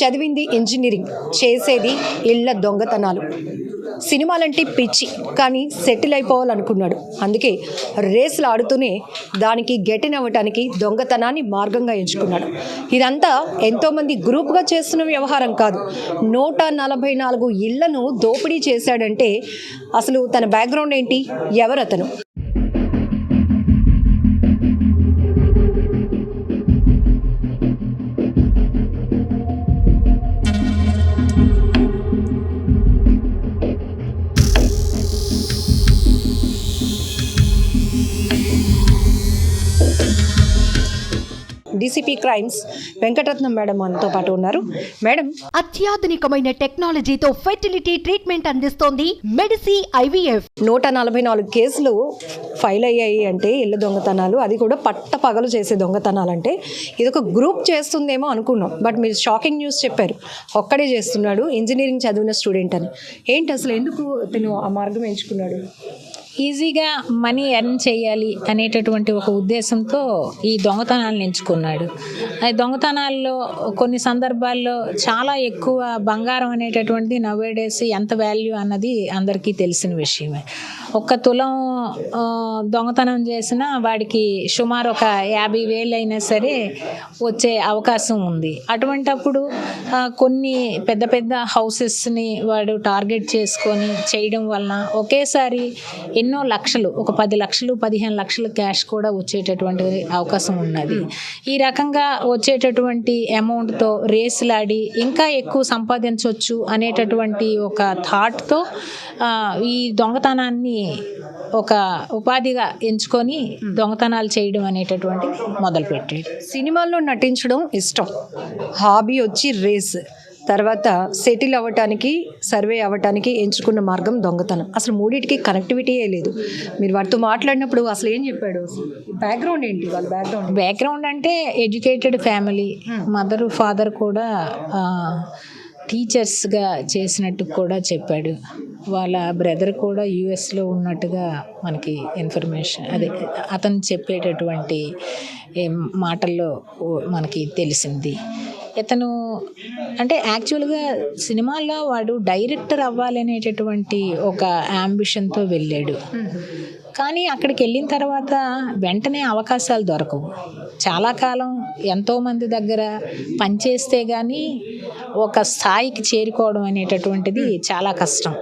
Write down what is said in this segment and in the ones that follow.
చదివింది ఇంజనీరింగ్ చేసేది ఇళ్ళ దొంగతనాలు. సినిమాలంటే పిచ్చి కానీ సెటిల్ అయిపోవాలనుకున్నాడు. అందుకే రేసులు ఆడుతూనే దానికి గెటిన్ అవ్వటానికి దొంగతనాన్ని మార్గంగా ఎంచుకున్నాడు. ఇదంతా ఎంతోమంది గ్రూప్గా చేస్తున్న వ్యవహారం కాదు. నూట నలభై నాలుగు ఇళ్ళను దోపిడీ చేశాడంటే అసలు తన బ్యాక్గ్రౌండ్ ఏంటి? ఎవరతను? డీసీపీ క్రైమ్స్ వెంకటరత్నం మేడం మనతో పాటు ఉన్నారు. మేడం అత్యాధునికమైన టెక్నాలజీతో ఫెర్టిలిటీ ట్రీట్మెంట్ అందిస్తోంది మెడిసి ఐవీఎఫ్. నూట నలభై నాలుగు కేసులు ఫైల్ అయ్యాయి అంటే ఇళ్ళ దొంగతనాలు అది కూడా పట్ట పగలు చేసే దొంగతనాలు అంటే ఇది ఒక గ్రూప్ చేస్తుందేమో అనుకున్నాం. బట్ మీరు షాకింగ్ న్యూస్ చెప్పారు ఒక్కడే చేస్తున్నాడు ఇంజనీరింగ్ చదివిన స్టూడెంట్ అని. ఏంటి అసలు ఎందుకు తను ఆ మార్గం ఎంచుకున్నాడు? ఈజీగా మనీ ఎర్న్ చేయాలి అనేటటువంటి ఒక ఉద్దేశంతో ఈ దొంగతనాలను ఎంచుకున్నాడు. ఆ దొంగతనాల్లో కొన్ని సందర్భాల్లో చాలా ఎక్కువ బంగారం అనేటటువంటిది నవేడేస్ ఎంత వాల్యూ అన్నది అందరికీ తెలిసిన విషయమే. ఒక్క తులం దొంగతనం చేసినా వాడికి సుమారు ఒక యాభై వేలు అయినా సరే వచ్చే అవకాశం ఉంది. అటువంటప్పుడు కొన్ని పెద్ద పెద్ద హౌసెస్ని వాడు టార్గెట్ చేసుకొని చేయడం వలన ఒకేసారి ఎన్నో లక్షలు ఒక పది లక్షలు పదిహేను లక్షలు క్యాష్ కూడా వచ్చేటటువంటి అవకాశం ఉన్నది. ఈ రకంగా వచ్చేటటువంటి అమౌంట్తో రేసులాడి ఇంకా ఎక్కువ సంపాదించవచ్చు అనేటటువంటి ఒక థాట్తో ఈ దొంగతనాన్ని ఒక ఉపాధిగా ఎంచుకొని దొంగతనాలు చేయడం అనేటటువంటిది మొదలుపెట్టాడు సినిమాల్లో నటించడం ఇష్టం. హాబీ వచ్చి రేస్. తర్వాత సెటిల్ అవ్వటానికి సర్వే అవ్వటానికి ఎంచుకున్న మార్గం దొంగతనం. అసలు మూడింటికి కనెక్టివిటీయే లేదు. మీరు వారితో మాట్లాడినప్పుడు అసలు ఏం చెప్పాడు? బ్యాక్గ్రౌండ్ ఏంటి వాళ్ళ బ్యాక్గ్రౌండ్? బ్యాక్గ్రౌండ్ అంటే ఎడ్యుకేటెడ్ ఫ్యామిలీ. మదర్ ఫాదర్ కూడా టీచర్స్గా చేసినట్టు కూడా చెప్పాడు. వాళ్ళ బ్రదర్ కూడా యుఎస్లో ఉన్నట్టుగా మనకి ఇన్ఫర్మేషన్ అదే అతను చెప్పేటటువంటి మాటల్లో మనకి తెలిసింది. ఇతను అంటే యాక్చువల్గా సినిమాల్లో వాడు డైరెక్టర్ అవ్వాలనేటటువంటి ఒక అంబిషన్తో వెళ్ళాడు. కానీ అక్కడికి వెళ్ళిన తర్వాత వెంటనే అవకాశాలు దొరకవు. చాలా కాలం ఎంతోమంది దగ్గర పనిచేస్తే కానీ ఒక స్థాయికి చేరుకోవడం అనేటటువంటిది చాలా కష్టం.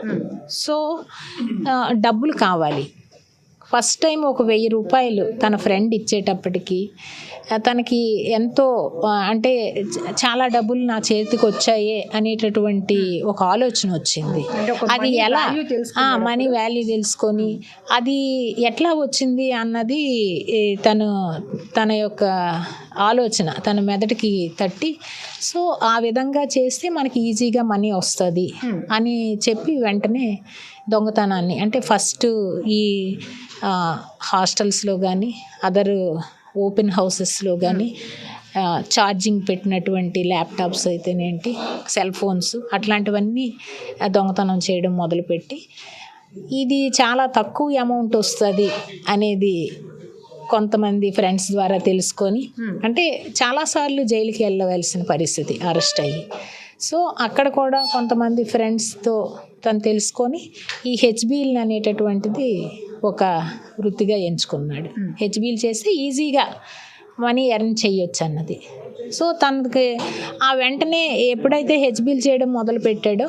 సో డబ్బులు కావాలి. ఫస్ట్ టైం ఒక వెయ్యి రూపాయలు తన ఫ్రెండ్ ఇచ్చేటప్పటికి తనకి ఎంతో అంటే చాలా డబ్బులు నా చేతికి వచ్చాయే అనేటటువంటి ఒక ఆలోచన వచ్చింది. అది ఎలా. మనీ వాల్యూ తెలుసుకొని అది ఎట్లా వచ్చింది అన్నది తను తన యొక్క ఆలోచన తన మెదటికి తట్టి సో ఆ విధంగా చేస్తే మనకి ఈజీగా మనీ వస్తుంది అని చెప్పి వెంటనే దొంగతనాన్ని అంటే ఫస్ట్ ఈ హాస్టల్స్లో కానీ అదర్ ఓపెన్ హౌసెస్లో కానీ ఛార్జింగ్ పెట్టినటువంటి ల్యాప్టాప్స్ అయితేనేంటి సెల్ ఫోన్స్ అట్లాంటివన్నీ దొంగతనం చేయడం మొదలుపెట్టి ఇది చాలా తక్కువ అమౌంట్ వస్తుంది అనేది కొంతమంది ఫ్రెండ్స్ ద్వారా తెలుసుకొని అంటే చాలాసార్లు జైలుకి వెళ్ళవలసిన పరిస్థితి అరెస్ట్ అయ్యి. సో అక్కడ కూడా కొంతమంది ఫ్రెండ్స్తో తను తెలుసుకొని ఈ హెచ్బీల్ అనేటటువంటిది ఒక వృత్తిగా ఎంచుకున్నాడు. హెచ్బీల్ చేస్తే ఈజీగా మనీ ఎర్న్ చేయొచ్చు అన్నది సో తనకి ఆ వెంటనే ఎప్పుడైతే హెచ్బీల్ చేయడం మొదలు పెట్టాడో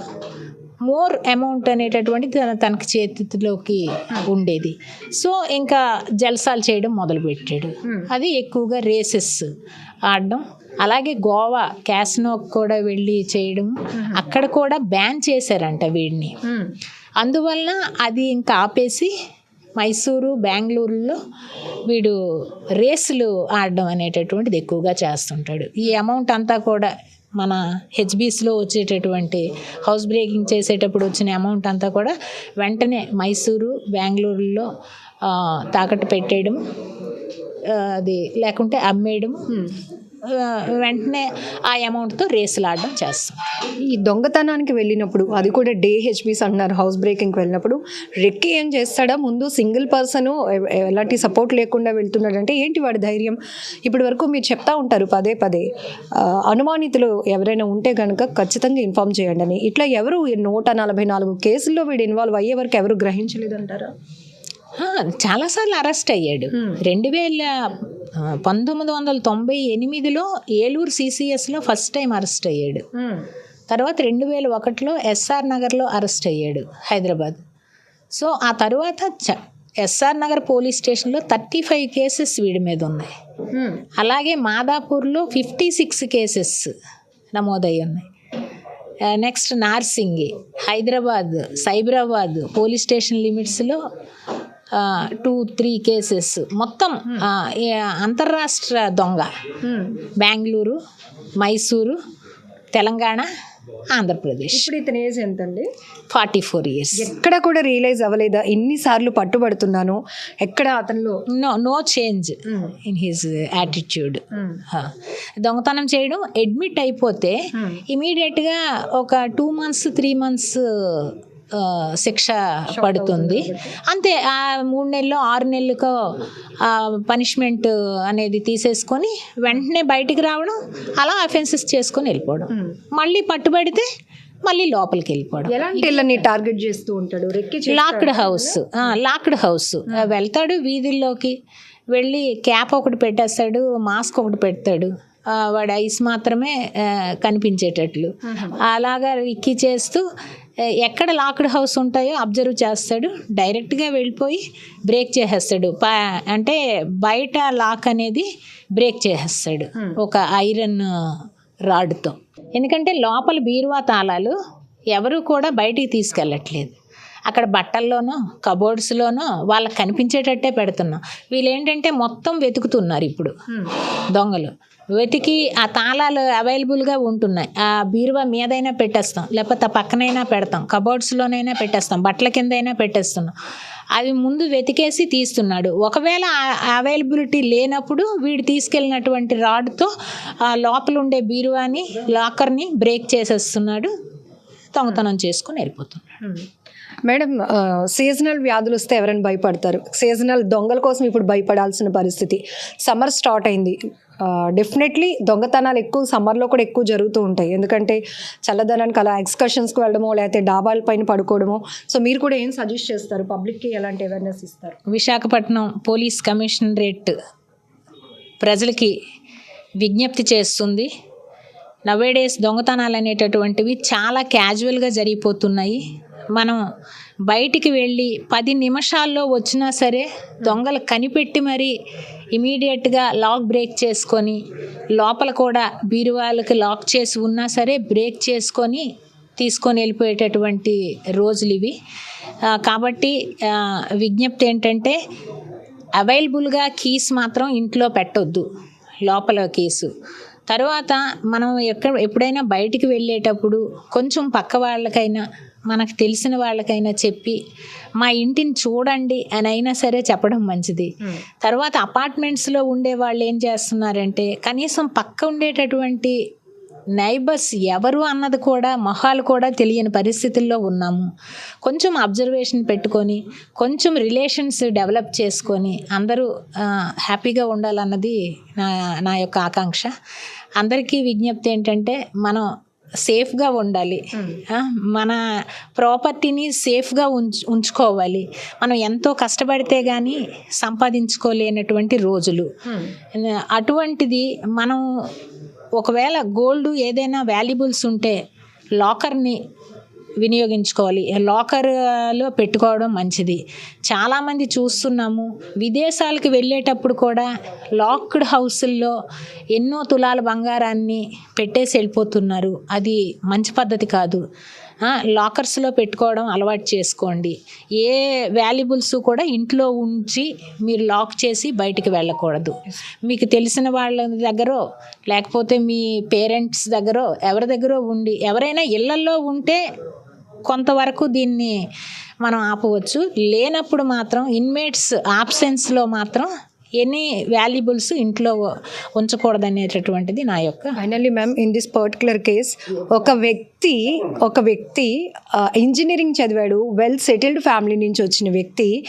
మోర్ అమౌంట్ అనేటటువంటి తన తనకి చేతిలోకి ఉండేది. సో ఇంకా జల్సాలు చేయడం మొదలుపెట్టాడు అది ఎక్కువగా రేసెస్ ఆడడం అలాగే గోవా క్యాసినోకి కూడా వెళ్ళి చేయడం అక్కడ కూడా బ్యాన్ చేశారంట వీడిని. అందువలన అది ఇంకా ఆపేసి మైసూరు బెంగళూరులో వీడు రేసులు ఆడడం అనేటటువంటిది ఎక్కువగా చేస్తుంటాడు. ఈ అమౌంట్ అంతా కూడా మన హెచ్బీస్లో వచ్చేటటువంటి హౌస్ బ్రేకింగ్ చేసేటప్పుడు వచ్చిన అమౌంట్ అంతా కూడా వెంటనే మైసూరు బెంగళూరులో తాకట్టు పెట్టేయడం అది లేకుంటే అమ్మేయడం వెంటనే ఆ అమౌంట్తో రేసులు ఆడడం చేస్తాం. ఈ దొంగతనానికి వెళ్ళినప్పుడు అది కూడా డే హెచ్బీస్ అంటున్నారు హౌస్ బ్రేకింగ్కి వెళ్ళినప్పుడు రెక్కి ఏం చేస్తాడా? ముందు సింగిల్ పర్సన్ ఎలాంటి సపోర్ట్ లేకుండా వెళ్తున్నాడంటే ఏంటి వాడి ధైర్యం? ఇప్పటి వరకు మీరు చెప్తా ఉంటారు పదే పదే. అనుమానితులు ఎవరైనా ఉంటే కనుక ఖచ్చితంగా ఇన్ఫామ్ చేయండి అని. ఇట్లా ఎవరు నూట నలభై నాలుగు కేసుల్లో వీడు ఇన్వాల్వ్ అయ్యే వరకు ఎవరు గ్రహించలేదంటారా? చాలాసార్లు అరెస్ట్ అయ్యాడు. రెండు వేల పంతొమ్మిది వందల తొంభై ఎనిమిదిలో ఏలూరు సిసిఎస్లో ఫస్ట్ టైం అరెస్ట్ అయ్యాడు. తర్వాత రెండు వేల ఒకటిలో ఎస్ఆర్ నగర్లో అరెస్ట్ అయ్యాడు హైదరాబాద్. సో ఆ తర్వాత ఎస్ఆర్ నగర్ పోలీస్ స్టేషన్లో థర్టీ ఫైవ్ కేసెస్ వీడి మీద ఉన్నాయి. అలాగే మాదాపూర్లో ఫిఫ్టీ సిక్స్ కేసెస్ నమోదై ఉన్నాయి next Narsingi Hyderabad Cyberabad police station లిమిట్స్లో టూ త్రీ కేసెస్ మొత్తం ఏ, అంతర్రాష్ట్ర దొంగ. బెంగళూరు మైసూరు తెలంగాణ ఆంధ్రప్రదేశ్. ఇప్పుడు ఇతని ఏజ్ ఎంతండి? ఫార్టీ ఫోర్ ఇయర్స్ ఎక్కడ కూడా రియలైజ్ అవ్వలేదా? ఎన్నిసార్లు పట్టుబడుతున్నాను? ఎక్కడ అతనిలో? No no change in his attitude దొంగతనం చేయడం అడ్మిట్ అయిపోతే ఇమీడియట్గా ఒక టూ మంత్స్ త్రీ మంత్స్ శిక్ష పడుతుంది. అంతే ఆ మూడు నెలలు ఆరు నెలలకో పనిష్మెంట్ అనేది తీసేసుకొని వెంటనే బయటికి రావడం అలా అఫెన్సెస్ చేసుకొని వెళ్ళిపోవడం. మళ్ళీ పట్టుబడితే మళ్ళీ లోపలికి వెళ్ళిపోవడం. ఎలాంటి ఇళ్ళని టార్గెట్ చేస్తూ ఉంటాడు? Locked house. Locked house. ఆ, వెళ్తాడు వీధుల్లోకి వెళ్ళి క్యాప్ ఒకటి పెట్టేస్తాడు మాస్క్ ఒకటి పెడతాడు. వాడి ఐస్ మాత్రమే కనిపించేటట్లు. అలాగా రిక్కి చేస్తూ ఎక్కడ లాక్డ్ హౌస్ ఉంటాయో అబ్జర్వ్ చేస్తాడు డైరెక్ట్గా వెళ్ళిపోయి బ్రేక్ చేసేస్తాడు. పా అంటే బయట లాక్ అనేది బ్రేక్ చేసేస్తాడు ఒక ఐరన్ రాడ్తో. ఎందుకంటే లోపల బీరువా తాళాలు ఎవరు కూడా బయటికి తీసుకెళ్ళట్లేదు. అక్కడ బట్టల్లోనో కబోర్డ్స్లోనో వాళ్ళకి కనిపించేటట్టే పెడుతున్నాం. వీళ్ళు ఏంటంటే మొత్తం వెతుకుతున్నారు ఇప్పుడు దొంగలు. వెతికి ఆ తాళాలు అవైలబుల్గా ఉంటున్నాయి. ఆ బీరువా మీదైనా పెట్టేస్తాం. లేకపోతే పక్కనైనా పెడతాం. కబోర్డ్స్లోనైనా పెట్టేస్తాం. బట్టల కిందైనా పెట్టేస్తున్నాం. అవి ముందు వెతికేసి తీస్తున్నాడు. ఒకవేళ అవైలబిలిటీ లేనప్పుడు వీడు తీసుకెళ్ళినటువంటి రాడ్తో ఆ లోపల ఉండే బీరువాని లాకర్ని బ్రేక్ చేసేస్తున్నాడు. దొంగతనం చేసుకొని వెళ్ళిపోతున్నాడు. మేడం సీజనల్ వ్యాధులు వస్తే ఎవరైనా భయపడతారు. సీజనల్ దొంగల కోసం ఇప్పుడు భయపడాల్సిన పరిస్థితి. సమ్మర్ స్టార్ట్ అయింది. డెఫినెట్లీ దొంగతనాలు ఎక్కువ సమ్మర్లో కూడా ఎక్కువ జరుగుతూ ఉంటాయి. ఎందుకంటే చల్లదనానికి అలా ఎక్స్కర్షన్స్కి వెళ్ళడమో లేకపోతే డాబాల పైన పడుకోవడమో. సో మీరు కూడా ఏం సజెస్ట్ చేస్తారు? పబ్లిక్కి ఎలాంటి అవేర్నెస్ ఇస్తారు? విశాఖపట్నం పోలీస్ కమిషనరేట్ ప్రజలకి విజ్ఞప్తి చేస్తుంది. నవేడేస్ దొంగతనాలు అనేటటువంటివి చాలా క్యాజువల్గా జరిగిపోతున్నాయి. మనం బయటికి వెళ్ళి పది నిమిషాల్లో వచ్చినా సరే దొంగలు కనిపెట్టి మరి ఇమీడియట్గా లాక్ బ్రేక్ చేసుకొని లోపల కూడా బీరువాలకి లాక్ చేసి ఉన్నా సరే బ్రేక్ చేసుకొని తీసుకొని వెళ్ళిపోయేటటువంటి రోజులు ఇవి. కాబట్టి విజ్ఞప్తి ఏంటంటే అవైలబుల్గా కీస్ మాత్రం ఇంట్లో పెట్టొద్దు లోపల కేసు. తర్వాత మనం ఎక్కడ ఎప్పుడైనా బయటికి వెళ్ళేటప్పుడు కొంచెం పక్క వాళ్ళకైనా మనకు తెలిసిన వాళ్ళకైనా చెప్పి మా ఇంటిని చూడండి అని అయినా సరే చెప్పడం మంచిది. తర్వాత అపార్ట్మెంట్స్లో ఉండే వాళ్ళు ఏం చేస్తున్నారంటే కనీసం పక్క ఉండేటటువంటి నైబర్స్ ఎవరు అన్నది కూడా మొహాలు కూడా తెలియని పరిస్థితుల్లో ఉన్నాము. కొంచెం అబ్జర్వేషన్ పెట్టుకొని కొంచెం రిలేషన్స్ డెవలప్ చేసుకొని అందరూ హ్యాపీగా ఉండాలన్నది నా నా యొక్క ఆకాంక్ష. అందరికీ విజ్ఞప్తి ఏంటంటే మనం సేఫ్గా ఉండాలి. ఆ, మన ప్రాపర్టీని సేఫ్గా ఉంచు ఉంచుకోవాలి. మనం ఎంతో కష్టపడితే కానీ సంపాదించుకోలేనటువంటి రోజులు. అటువంటిది మనం ఒకవేళ గోల్డ్ ఏదైనా వాల్యుబుల్స్ ఉంటే లాకర్ని వినియోగించుకోవాలి. లాకర్లో పెట్టుకోవడం మంచిది. చాలామంది చూస్తున్నాము విదేశాలకు వెళ్ళేటప్పుడు కూడా లాక్డ్ హౌసుల్లో ఎన్నో తులాల బంగారాన్ని పెట్టేసి వెళ్ళిపోతున్నారు. అది మంచి పద్ధతి కాదు. లాకర్స్లో పెట్టుకోవడం అలవాటు చేసుకోండి. ఏ వాల్యుబుల్స్ కూడా ఇంట్లో ఉంచి మీరు లాక్ చేసి బయటికి వెళ్ళకూడదు. మీకు తెలిసిన వాళ్ళ దగ్గర లేకపోతే మీ పేరెంట్స్ దగ్గర ఎవరి దగ్గర ఉండి ఎవరైనా ఇళ్ళల్లో ఉంటే కొంతవరకు దీన్ని మనం ఆపవచ్చు. లేనప్పుడు మాత్రం ఇన్మేట్స్ ఆబ్సెన్స్లో మాత్రం ఎనీ వాల్యుబుల్స్ ఇంట్లో ఉంచకూడదనేటటువంటిది నా యొక్క finally ma'am in this particular case ఒక వ్యక్తి ఒక వ్యక్తి ఇంజనీరింగ్ చదివాడు వెల్ సెటిల్డ్ ఫ్యామిలీ నుంచి వచ్చిన వ్యక్తి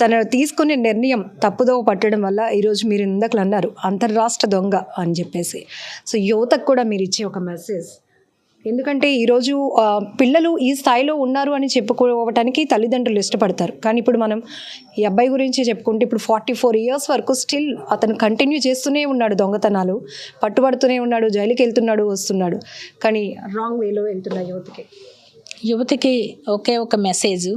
తన తీసుకునే నిర్ణయం తప్పుదోవ పట్టడం వల్ల ఈరోజు మీరు ఇందాకలు అన్నారు అంతర్రాష్ట్ర దొంగ అని చెప్పేసి. సో యువతకు కూడా మీరు ఇచ్చే ఒక మెసేజ్ ఎందుకంటే ఈరోజు పిల్లలు ఈ స్థాయిలో ఉన్నారు అని చెప్పుకోవటానికి తల్లిదండ్రులు ఇష్టపడతారు. కానీ ఇప్పుడు మనం ఈ అబ్బాయి గురించి చెప్పుకుంటే ఇప్పుడు ఫార్టీ ఫోర్ ఇయర్స్ వరకు స్టిల్ అతను కంటిన్యూ చేస్తూనే ఉన్నాడు దొంగతనాలు. పట్టుబడుతూనే ఉన్నాడు జైలుకి వెళ్తున్నాడు వస్తున్నాడు. కానీ రాంగ్ వేలో వెళ్తున్న యువతకి. యువతకి ఒకే ఒక మెసేజ్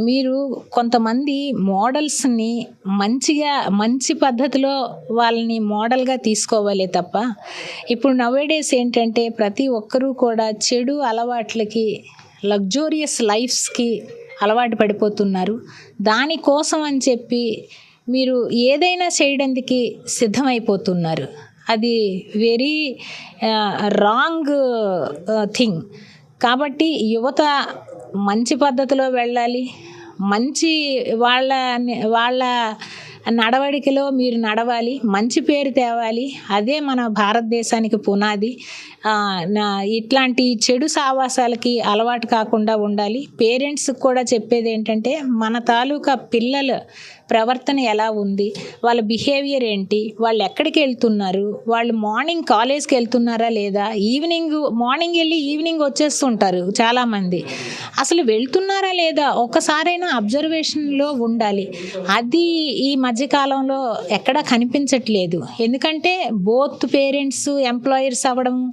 మీరు కొంతమంది మోడల్స్ని మంచిగా మంచి పద్ధతిలో వాళ్ళని మోడల్గా తీసుకోవాలి తప్ప ఇప్పుడు నవేడేస్ ఏంటంటే ప్రతి ఒక్కరూ కూడా చెడు అలవాట్లకి లగ్జూరియస్ లైఫ్స్కి అలవాటు పడిపోతున్నారు. దానికోసం అని చెప్పి మీరు ఏదైనా చేయడానికి సిద్ధమైపోతున్నారు. అది వెరీ రాంగ్ థింగ్ కాబట్టి యువత మంచి పద్ధతిలో వెళ్ళాలి. మంచి వాళ్ళ వాళ్ళ నడవడికలో మీరు నడవాలి. మంచి పేరు తేవాలి. అదే మన భారతదేశానికి పునాది. నా ఇట్లాంటి చెడు సావాసాలకి అలవాటు కాకుండా ఉండాలి. పేరెంట్స్కి కూడా చెప్పేది ఏంటంటే మన తాలూకా పిల్లల ప్రవర్తన ఎలా ఉంది? వాళ్ళ బిహేవియర్ ఏంటి? వాళ్ళు ఎక్కడికి వెళ్తున్నారు? వాళ్ళు మార్నింగ్ కాలేజ్కి వెళ్తున్నారా లేదా? ఈవినింగ్ మార్నింగ్ వెళ్ళి ఈవినింగ్ వచ్చేస్తుంటారు చాలామంది. అసలు వెళ్తున్నారా లేదా? ఒక్కసారైనా అబ్జర్వేషన్లో ఉండాలి. అది ఈ మధ్యకాలంలో ఎక్కడా కనిపించట్లేదు. ఎందుకంటే బోత్ పేరెంట్స్ ఎంప్లాయర్స్ అవ్వడం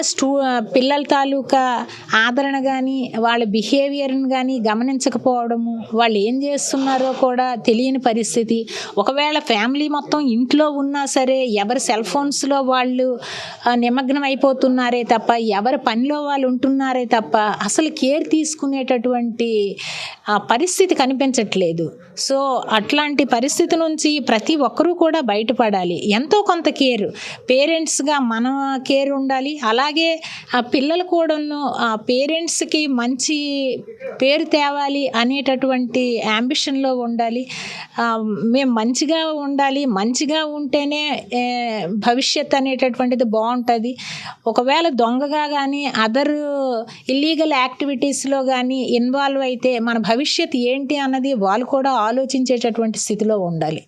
స్టూ పిల్లల తాలూకా ఆదరణ కానీ వాళ్ళ బిహేవియర్ని కానీ గమనించకపోవడము వాళ్ళు ఏం చేస్తున్నారో కూడా తెలియని పరిస్థితి. ఒకవేళ ఫ్యామిలీ మొత్తం ఇంట్లో ఉన్నా సరే ఎవరి సెల్ ఫోన్స్లో వాళ్ళు నిమగ్నం అయిపోతున్నారే తప్ప ఎవరి పనిలో వాళ్ళు ఉంటున్నారే తప్ప అసలు కేర్ తీసుకునేటటువంటి ఆ, పరిస్థితి కనిపించట్లేదు. సో అట్లాంటి పరిస్థితి నుంచి ప్రతి ఒక్కరూ కూడా బయటపడాలి. ఎంతో కొంత కేర్. పేరెంట్స్గా మన కేర్ ఉండాలి అలాగే ఆ పిల్లలు కూడాను ఆ పేరెంట్స్కి మంచి పేరు తేవాలి అనేటటువంటి యాంబిషన్లో ఉండాలి. మేము మంచిగా ఉండాలి మంచిగా ఉంటేనే భవిష్యత్ అనేటటువంటిది బాగుంటుంది. ఒకవేళ దొంగగా కానీ అదర్ ఇల్లీగల్ యాక్టివిటీస్లో కానీ ఇన్వాల్వ్ అయితే మన భవిష్యత్ ఏంటి అన్నది వాళ్ళు కూడా ఆలోచించేటటువంటి స్థితిలో ఉండాలి.